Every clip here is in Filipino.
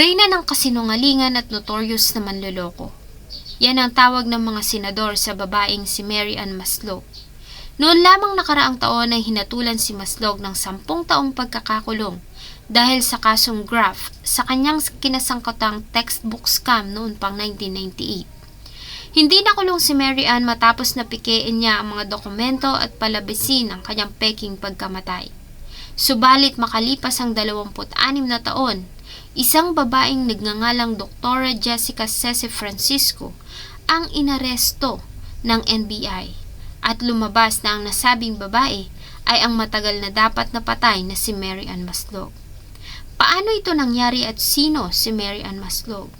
Reyna ng kasinungalingan at notorious na manloloko. Yan ang tawag ng mga senador sa babaeng si Mary Ann Maslog. Noon lamang nakaraang taon ay hinatulan si Maslog ng sampung taong pagkakakulong dahil sa kasong graft sa kanyang kinasangkotang textbook scam noon pang 1998. Hindi nakulong si Mary Ann matapos na pikein niya ang mga dokumento at palabisin ang kanyang peking pagkamatay. Subalit makalipas ang 26 na taon, isang babaeng nagngangalang Dr. Jessica Ceci Francisco ang inaresto ng NBI at lumabas na ang nasabing babae ay ang matagal na dapat na patay na si Mary Ann Maslog. Paano ito nangyari at sino si Mary Ann Maslog?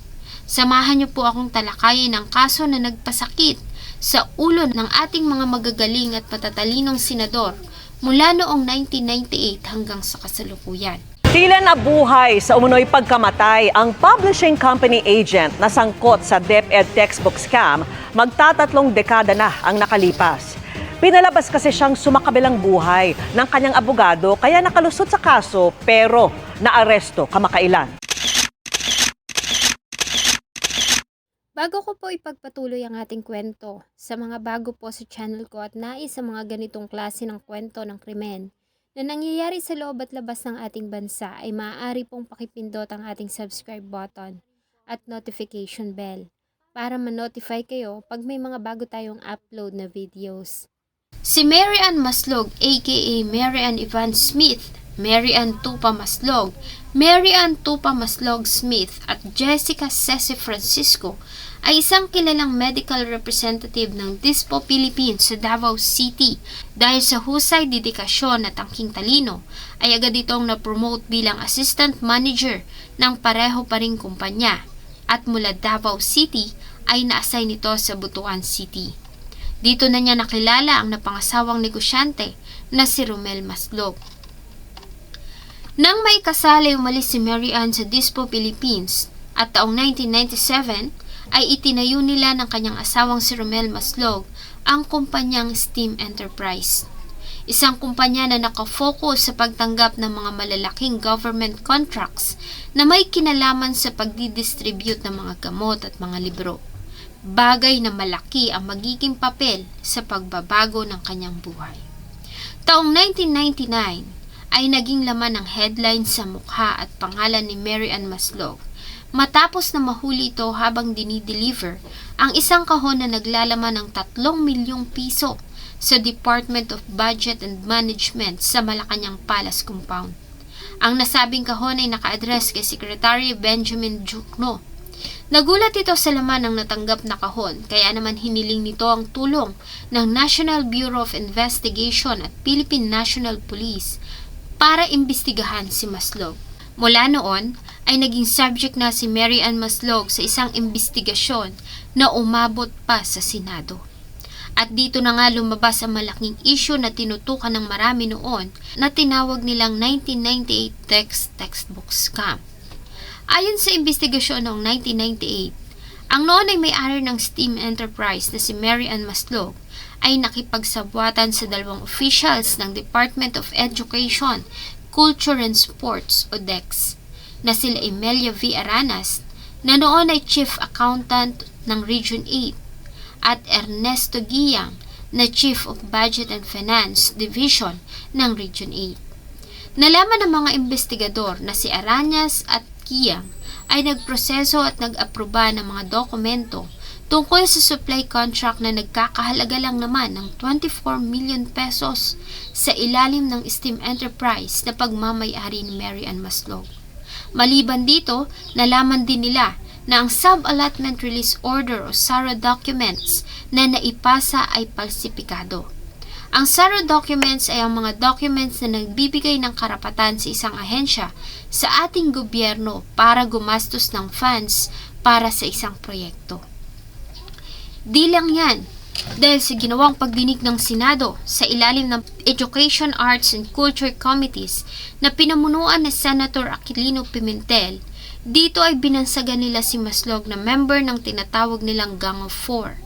Samahan niyo po akong talakayin ang kaso na nagpasakit sa ulo ng ating mga magagaling at patatalinong senador mula noong 1998 hanggang sa kasalukuyan. Tila nabuhay sa umunoy pagkamatay ang publishing company agent na sangkot sa DepEd textbook scam magtatatlong dekada na ang nakalipas. Pinalabas kasi siyang sumakabilang buhay ng kanyang abogado kaya nakalusot sa kaso pero naaresto kamakailan. Bago ko po ipagpatuloy ang ating kwento, sa mga bago po sa channel ko at nais sa mga ganitong klase ng kwento ng krimen na nangyayari sa loob at labas ng ating bansa ay maaari pong pakipindot ang ating subscribe button at notification bell para ma-notify kayo pag may mga bago tayong upload na videos. Si Mary Ann Maslog aka Mary Ann Ivan Smith, Mary Ann Tupa Maslog, Mary Ann Tupa Maslog Smith at Jessica Ceci Francisco ay isang kilalang medical representative ng Dispo Philippines sa Davao City. Dahil sa husay, dedikasyon at tangking talino, ay agad itong na-promote bilang assistant manager ng pareho pa ring kumpanya. At mula Davao City ay na-assign ito sa Butuan City. Dito na niya nakilala ang napangasawang negosyante na si Romel Maslog. Nang may kasala umalis si Mary Ann sa Dispo Philippines at taong 1997 ay itinayo nila ng kanyang asawang si Romel Maslog ang kumpanyang Steam Enterprise. Isang kumpanya na nakafocus sa pagtanggap ng mga malalaking government contracts na may kinalaman sa pagdidistribute ng mga gamot at mga libro. Bagay na malaki ang magiging papel sa pagbabago ng kanyang buhay. Taong 1999 ay naging laman ng headline sa mukha at pangalan ni Mary Ann Maslog matapos na mahuli ito habang dinideliver ang isang kahon na naglalaman ng 3 milyong piso sa Department of Budget and Management sa Malacanang Palace Compound. Ang nasabing kahon ay naka-address kay Secretary Benjamin Jukno. Nagulat ito sa laman ng natanggap na kahon kaya naman hiniling nito ang tulong ng National Bureau of Investigation at Philippine National Police para imbestigahan si Maslog. Mula noon, ay naging subject na si Mary Ann Maslog sa isang investigasyon na umabot pa sa Senado. At dito na nga lumabas ang malaking issue na tinutukan ng marami noon na tinawag nilang 1998 text textbook scam. Ayon sa investigasyon noong 1998, ang noon ay may-ari ng Steam Enterprise na si Mary Ann Maslog ay nakipagsabwatan sa dalawang officials ng Department of Education, Culture and Sports o DEX na sila Emelia V. Aranas na noon ay Chief Accountant ng Region 8 at Ernesto Giyang na Chief of Budget and Finance Division ng Region 8. Nalaman ng mga investigador na si Aranas at Giyang ay nagproseso at nag-aproba ng mga dokumento tungkol sa supply contract na nagkakahalaga lang naman ng 24 million pesos sa ilalim ng Steam Enterprise na pagmamayari ni Mary Ann Maslog. Maliban dito, nalaman din nila na ang Sub-Allotment Release Order o SARA documents na naipasa ay palsipikado. Ang SARA documents ay ang mga documents na nagbibigay ng karapatan sa isang ahensya sa ating gobyerno para gumastos ng funds para sa isang proyekto. Di lang yan, dahil sa ginawang pagdinig ng Senado sa ilalim ng Education, Arts and Culture Committees na pinamunuan ni Senator Aquilino Pimentel, dito ay binansagan nila si Maslog na member ng tinatawag nilang Gang of Four.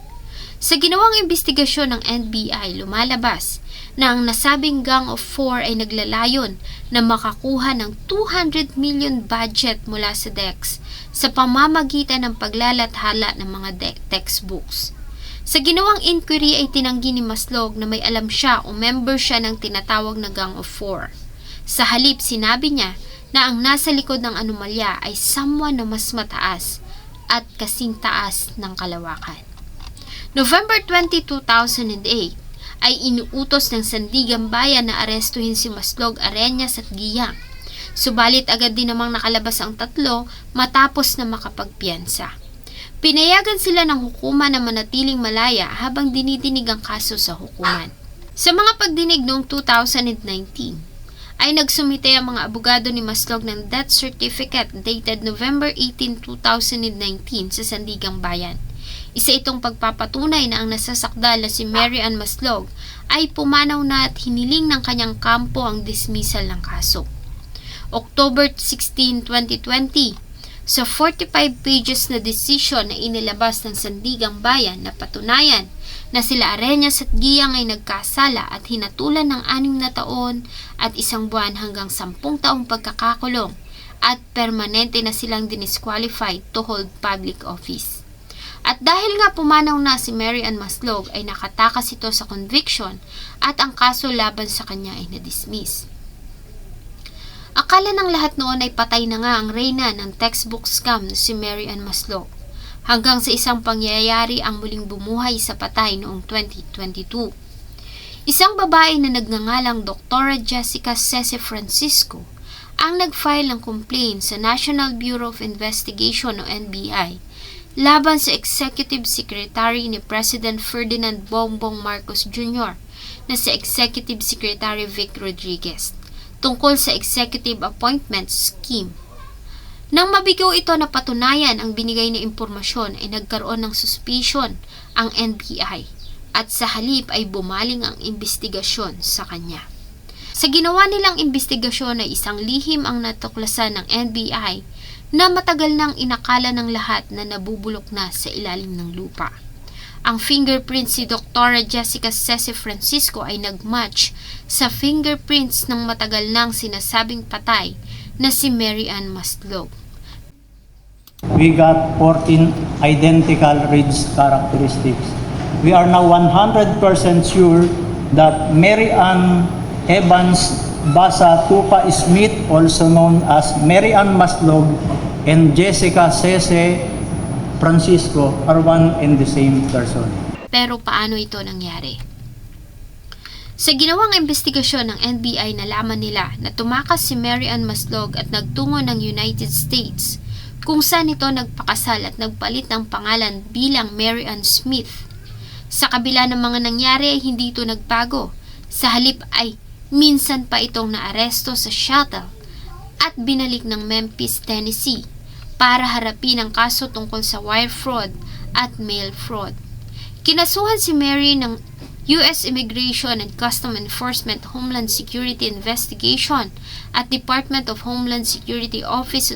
Sa ginawang investigasyon ng NBI, lumalabas na ang nasabing Gang of Four ay naglalayon na makakuha ng 200 million budget mula sa DEX sa pamamagitan ng paglalathala ng mga de- textbooks. Sa ginawang inquiry ay tinanggi ni Maslog na may alam siya o member siya ng tinatawag na Gang of Four. Sa halip, sinabi niya na ang nasa likod ng anomalya ay someone na mas mataas at kasing taas ng kalawakan. November 20, 2008 ay inuutos ng Sandigan Bayan na arestuhin si Maslog Areñas at Giyang. Subalit agad din namang nakalabas ang tatlo matapos na makapagpiyansa. Pinayagan sila ng hukuman na manatiling malaya habang dinidinig ang kaso sa hukuman. Sa mga pagdinig noong 2019, ay nagsumite ang mga abogado ni Maslog ng death certificate dated November 18, 2019 sa Sandigang Bayan. Isa itong pagpapatunay na ang nasasakdal na si Mary Ann Maslog ay pumanaw na at hiniling ng kanyang kampo ang dismissal ng kaso. October 16, 2020, sa 45 pages na desisyon na inilabas ng Sandigang Bayan na patunayan na sila Areñas at Giyang ay nagkasala at hinatulan ng anim na taon at isang buwan hanggang sampung taong pagkakakulong at permanente na silang dinisqualified to hold public office. At dahil nga pumanaw na si Mary Ann Maslog ay nakatakas ito sa conviction at ang kaso laban sa kanya ay na-dismiss. Akala ng lahat noon ay patay na nga ang reyna ng textbook scam na si Mary Ann Maslog hanggang sa isang pangyayari ang muling bumuhay sa patay noong 2022. Isang babae na nagngangalang Dr. Jessica Cese Francisco ang nag-file ng complaint sa National Bureau of Investigation o NBI laban sa Executive Secretary ni President Ferdinand Bongbong Marcos Jr. na si Executive Secretary Vic Rodriguez tungkol sa Executive Appointment Scheme. Nang mabigaw ito na patunayan ang binigay na impormasyon ay nagkaroon ng suspicion ang NBI at sa halip ay bumaling ang investigasyon sa kanya. Sa ginawa nilang investigasyon ay isang lihim ang natuklasan ng NBI na matagal nang inakala ng lahat na nabubulok na sa ilalim ng lupa. Ang fingerprints si Dr. Jessica Cese Francisco ay nagmatch sa fingerprints ng matagal nang sinasabing patay na si Mary Ann Maslog. we got 14 identical ridge characteristics. We are now 100% sure that Mary Ann Evans Basa Tupa Smith, also known as Mary Ann Maslog, and Jessica Cese Francisco are one and the same person. Pero paano ito nangyari? Sa ginawang investigasyon ng NBI nalaman nila na tumakas si Mary Ann Maslog at nagtungo ng United States kung saan ito nagpakasal at nagpalit ng pangalan bilang Mary Ann Smith. Sa kabila ng mga nangyari hindi ito nagbago. Sa halip ay minsan pa itong naaresto sa shuttle at binalik ng Memphis, Tennessee para harapin ang kaso tungkol sa wire fraud at mail fraud. Kinasuhan si Mary ng U.S. Immigration and Custom Enforcement Homeland Security Investigation at Department of Homeland Security Office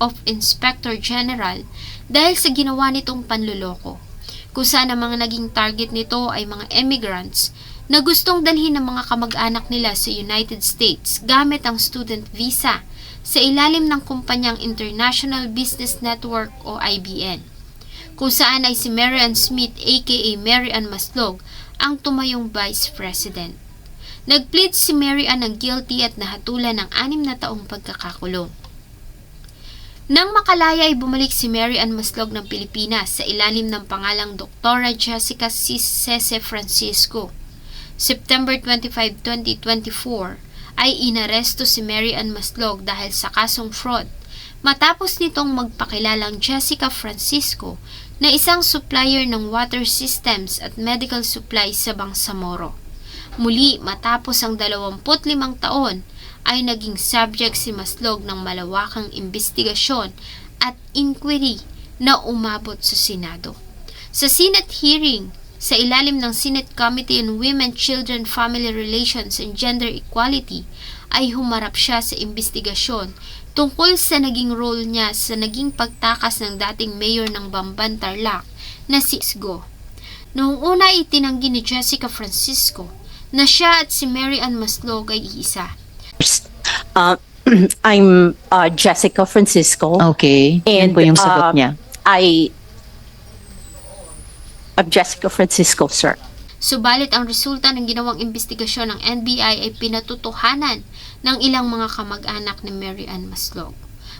of Inspector General dahil sa ginawa nitong panluloko. Kung saan ang mga naging target nito ay mga immigrants na gustong dalhin ng mga kamag-anak nila sa United States gamit ang student visa sa ilalim ng kumpanyang International Business Network o IBN kung saan ay si Mary Ann Smith aka Mary Ann Maslog ang tumayong Vice President. Nagplead si Mary Ann ng guilty at nahatulan ng anim na taong pagkakakulong. Nang makalaya ay bumalik si Mary Ann Maslog ng Pilipinas sa ilalim ng pangalang Dr. Jessica C. Cese Francisco. September 25, 2024 ay inaresto si Mary Ann Maslog dahil sa kasong fraud matapos nitong magpakilalang Jessica Francisco na isang supplier ng water systems at medical supplies sa Bangsamoro. Muli matapos ang 25 taon ay naging subject si Maslog ng malawakang investigasyon at inquiry na umabot sa Senado. Sa Senate hearing, sa ilalim ng Senate Committee on Women, Children, Family Relations and Gender Equality, ay humarap siya sa investigasyon tungkol sa naging role niya sa naging pagtakas ng dating mayor ng Bamban Tarlac na si Isgo. Noong una itinanggi ni Jessica Francisco na siya at si Mary Ann Maslog ay iisa. Psst! Uh, I'm uh, Jessica Francisco. Okay. Yan And, po yung sagot uh, niya. I I'm Jessica Francisco, sir. Subalit ang resulta ng ginawang investigasyon ng NBI ay pinatutuhanan ng ilang mga kamag-anak ni Mary Ann Maslog.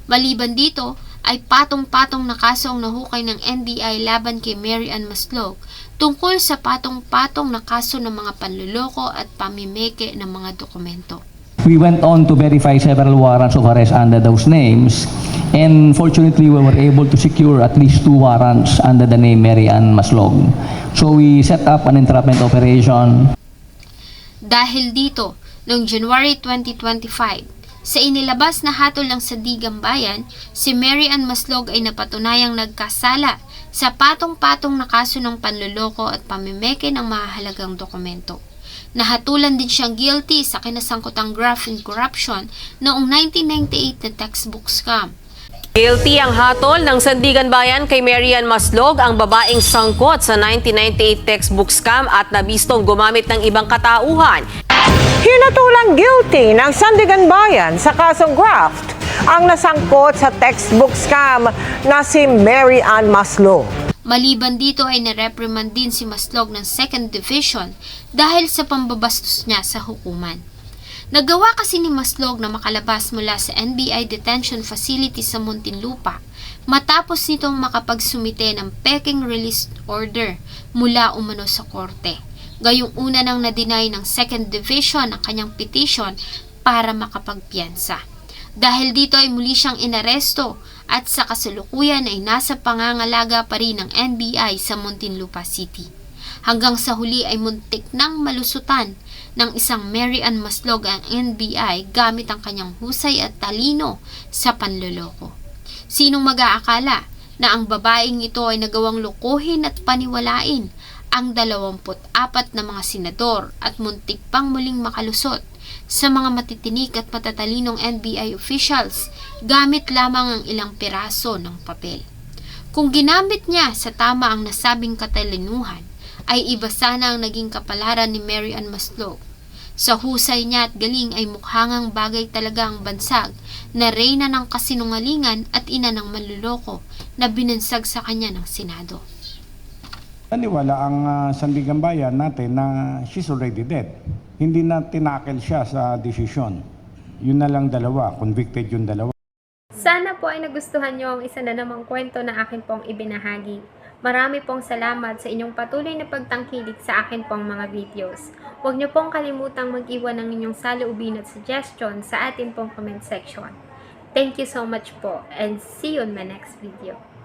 Maliban dito, ay patong-patong na kaso ang nahukay ng NBI laban kay Mary Ann Maslog tungkol sa patong-patong na kaso ng mga panluloko at pamimeke ng mga dokumento. We went on to verify several warrants of arrest under those names. And fortunately, we were able to secure at least two warrants under the name Mary Ann Maslog. So we set up an entrapment operation Dahil dito, noong January 2025, sa inilabas na hatol ng Sandigang Bayan, si Mary Ann Maslog ay napatunayang nagkasala sa patong-patong na kaso ng panluloko at pamimeke ng mahalagang dokumento. Nahatulan din siyang guilty sa kinasangkutang graft and corruption noong 1998 na textbook scam. Guilty ang hatol ng Sandigan Bayan kay Marian Maslog, ang babaeng sangkot sa 1998 textbook scam at nabistong gumamit ng ibang katauhan. Hinatulang guilty ng Sandigan Bayan sa kasong graft ang nasangkot sa textbook scam na si Mary Ann Maslog. Maliban dito ay nareprimand din si Maslog ng 2nd Division dahil sa pambabastos niya sa hukuman. Nagawa kasi ni Maslog na makalabas mula sa NBI Detention Facility sa Muntinlupa matapos nitong makapagsumite ng peking release order mula umano sa korte. Gayong una nang na-deny ng 2nd Division ang kanyang petition para makapagpiyansa. Dahil dito ay muli siyang inaresto at sa kasalukuyan ay nasa pangangalaga pa rin ng NBI sa Muntinlupa City. Hanggang sa huli ay muntik nang malusutan ng isang Mary Ann Maslog ang NBI gamit ang kanyang husay at talino sa panloloko. Sinong mag-aakala na ang babaeng ito ay nagawang lukuhin at paniwalain ang 24 na mga senador at muntik pang muling makalusot sa mga matitinik at matatalinong NBI officials gamit lamang ang ilang piraso ng papel. Kung ginamit niya sa tama ang nasabing katalinuhan, ay iba sana ang naging kapalaran ni Mary Ann Maslog. Sa husay niya at galing ay mukhangang bagay talaga ang bansag na reyna ng kasinungalingan at ina ng manluloko na binansag sa kanya ng Senado. Naniwala ang uh, Sandigan Bayan natin na she's already dead. Hindi na tinakel siya sa desisyon. Yun na lang dalawa, convicted yung dalawa. Sana po ay nagustuhan niyo ang isa na namang kwento na akin pong ibinahagi. Marami pong salamat sa inyong patuloy na pagtangkilik sa akin pong mga videos. Huwag niyo pong kalimutang mag-iwan ng inyong saloobin at suggestion sa atin pong comment section. Thank you so much po and see you on my next video.